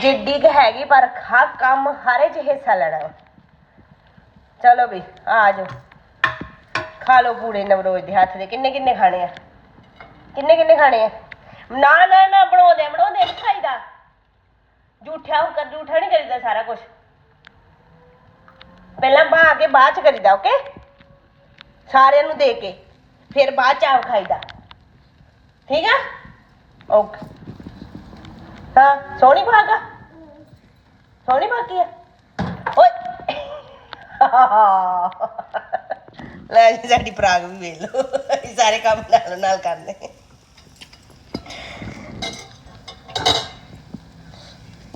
ਜਿੱਡੀ ਕੁ ਹੈਗੀ, ਪਰ ਖਾ ਕੰਮ ਹਰੇ ਚ ਹਿੱਸਾ ਲੈਣਾ ਚਲੋ ਵੀ, ਆ ਜਾਓ। ਖਾ ਲਓ ਪੂੜੇ ਨਵਰੋਜ ਦੇ ਹੱਥ ਦੇ। ਕਿੰਨੇ ਕਿੰਨੇ ਖਾਣੇ ਆ? ਕਿੰਨੇ ਕਿੰਨੇ ਖਾਣੇ ਆ? ਨਾ ਨਾ ਨਾ, ਬਣਾਉਂਦੇ ਬਣਾਉਂਦੇ ਨਹੀਂ ਖਾਈਦਾ। ਝੂਠਿਆ ਹੋ ਕਰ ਝੂਠਾ ਨਹੀਂ ਕਰੀਦਾ ਸਾਰਾ ਕੁਝ ਪਹਿਲਾਂ ਬਣਾ ਕੇ ਬਾਅਦ ਚ ਕਰੀਦਾ, ਓਕੇ? ਸਾਰਿਆਂ ਨੂੰ ਦੇ ਕੇ, ਫਿਰ ਬਾਅਦ ਚ ਆਪ ਖਾਈਦਾ। ਠੀਕ ਆ? ਓਕੇ। ਹਾਂ ਸੋਹਣੀ ਭਾਗਾ ਸੋਹਣੀ ਬਾਕੀ ਆ? ਓਏ। ਲੈ ਜੀ ਸਾਡੀ ਪ੍ਰਾਗ ਵੀ ਵੇਖ ਲਓ। ਅਸੀਂ ਸਾਰੇ ਕੰਮ ਨਾਲ ਨਾਲ ਕਰਨੇ।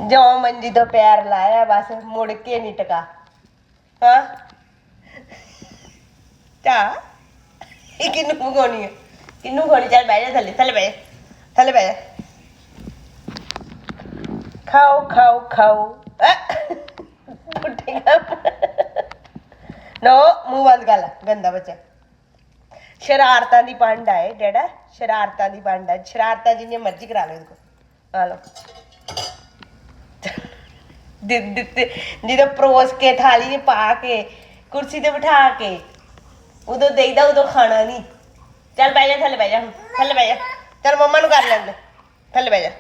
ਜੋ ਮੰਜੀ ਤੋਂ ਪੈਰ ਲਾਇਆ ਬਸ ਮੁੜ ਕੇ ਨਹੀਂ ਟਕਾ। ਹਾਂ। ਚਾ। ਇਹ ਕਿਨੂੰ ਮੰਗਾਉਣੀ ਹੈ ਕਿਨੂੰ ਖੋਣੀ ਚੱਲ ਬਹਿ ਜਾ ਥੱਲੇ ਥੱਲੇ ਬਹਿ ਜਾ। ਥੱਲੇ ਬਹਿ ਜਾ। ਖਾਓ ਖਾਓ ਖਾਓ। ਟੁੱਟੇਗਾ ਨੋ, ਮੂੰਹ ਬੰਦ ਕਰ ਲੈ ਗੰਦਾ ਬੱਚਾ। ਸ਼ਰਾਰਤਾਂ ਦੀ ਪੰਡ ਆਏ ਡੈਡਾ। ਸ਼ਰਾਰਤਾਂ ਦੀ ਪੰਡ ਆ। ਸ਼ਰਾਰਤਾਂ ਜਿੰਨੀਆਂ ਮਰਜ਼ੀ ਕਰਾ ਲਓ ਇਹਦੇ ਕੋਲ। ਆ ਲਓ। ਦੇ ਦਿੱਤੇ, ਜਦੋਂ ਪਰੋਸ ਕੇ, ਥਾਲੀ ਨੇ ਪਾ ਕੇ, ਕੁਰਸੀ ਤੇ ਬਿਠਾ ਕੇ, ਉਦੋਂ ਦੇਈਦਾ, ਉਦੋਂ ਖਾਣਾ ਨਹੀਂ। ਚੱਲ ਬਹਿ ਜਾ, ਥੱਲੇ ਬਹਿ ਜਾ ਥੱਲੇ ਬਹਿ ਜਾ। ਚੱਲ ਮੰਮਾ ਨੂੰ ਕਰ ਲੈਂਦੇ। ਥੱਲੇ ਬਹਿ ਜਾ।